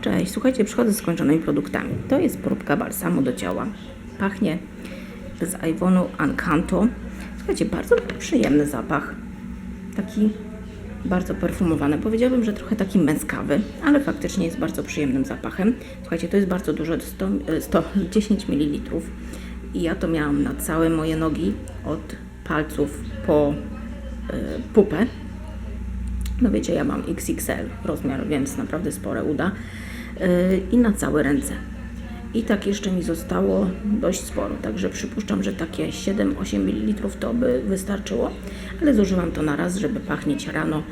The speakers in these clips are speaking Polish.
Cześć, słuchajcie, przychodzę z skończonymi produktami. To jest próbka balsamu do ciała. Pachnie z Ivonu Ancanto. Słuchajcie, bardzo przyjemny zapach. Taki bardzo perfumowany. Powiedziałabym, że trochę taki męskawy, ale faktycznie jest bardzo przyjemnym zapachem. Słuchajcie, to jest bardzo dużo, 100, 110 ml. I ja to miałam na całe moje nogi, od palców po y, pupę. No wiecie, ja mam XXL rozmiar, więc naprawdę spore uda. Yy, I na całe ręce. I tak jeszcze mi zostało dość sporo, także przypuszczam, że takie 7-8 ml to by wystarczyło, ale zużyłam to na raz, żeby pachnieć rano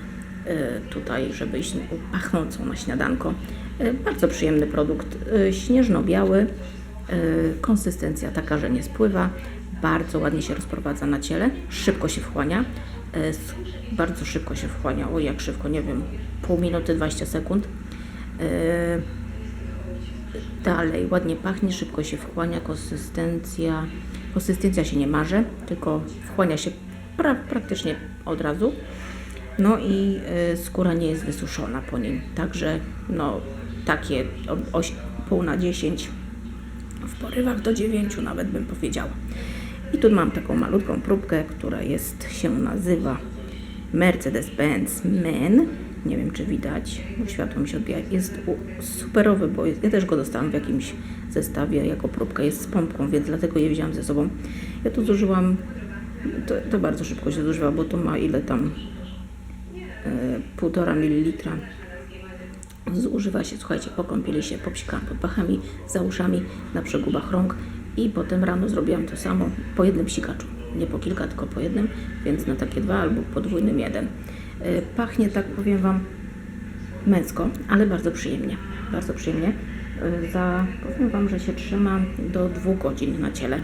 yy, tutaj, żeby iść pachnącą na śniadanko. Yy, Bardzo przyjemny produkt, śnieżno-biały, konsystencja taka, że nie spływa, bardzo ładnie się rozprowadza na ciele, szybko się wchłania, bardzo szybko się wchłania, o jak szybko, nie wiem, pół minuty, 20 sekund. Yy, Dalej, ładnie pachnie, szybko się wchłania, konsystencja, konsystencja się nie marzy, tylko wchłania się pra, praktycznie od razu. No i y, skóra nie jest wysuszona po nim, także no takie pół na 10, w porywach do 9 nawet bym powiedziała. I tu mam taką malutką próbkę, która jest, się nazywa Mercedes-Benz Men. Nie wiem, czy widać, bo światło mi się odbija. Jest superowy, bo jest, ja też go dostałam w jakimś zestawie jako próbka. Jest z pompką, więc dlatego je wziąłam ze sobą. Ja tu zużyłam, to, to bardzo szybko się zużywa, bo to ma ile tam, e, półtora mililitra zużywa się, słuchajcie, po kąpieli się, popsikałam pod pachami, za uszami, na przegubach rąk i potem rano zrobiłam to samo po jednym sikaczu. Nie po kilka, tylko po jednym, więc na takie dwa albo podwójnym jeden. Y, Pachnie, tak powiem Wam, męsko, ale bardzo przyjemnie. Bardzo przyjemnie. Y, Za, powiem Wam, że się trzyma do dwóch godzin na ciele.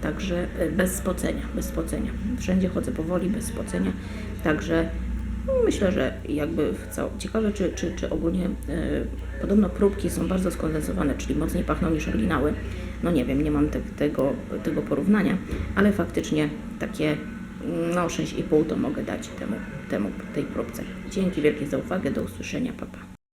Także y, bez spocenia, bez spocenia. Wszędzie chodzę powoli, bez spocenia. Także myślę, że jakby w cał... ciekawe, czy, czy, czy ogólnie y, podobno próbki są bardzo skondensowane, czyli mocniej pachną niż oryginały. No nie wiem, nie mam te, tego, tego porównania, ale faktycznie takie no 6,5 to mogę dać temu, temu tej próbce. Dzięki wielkie za uwagę, do usłyszenia, papa.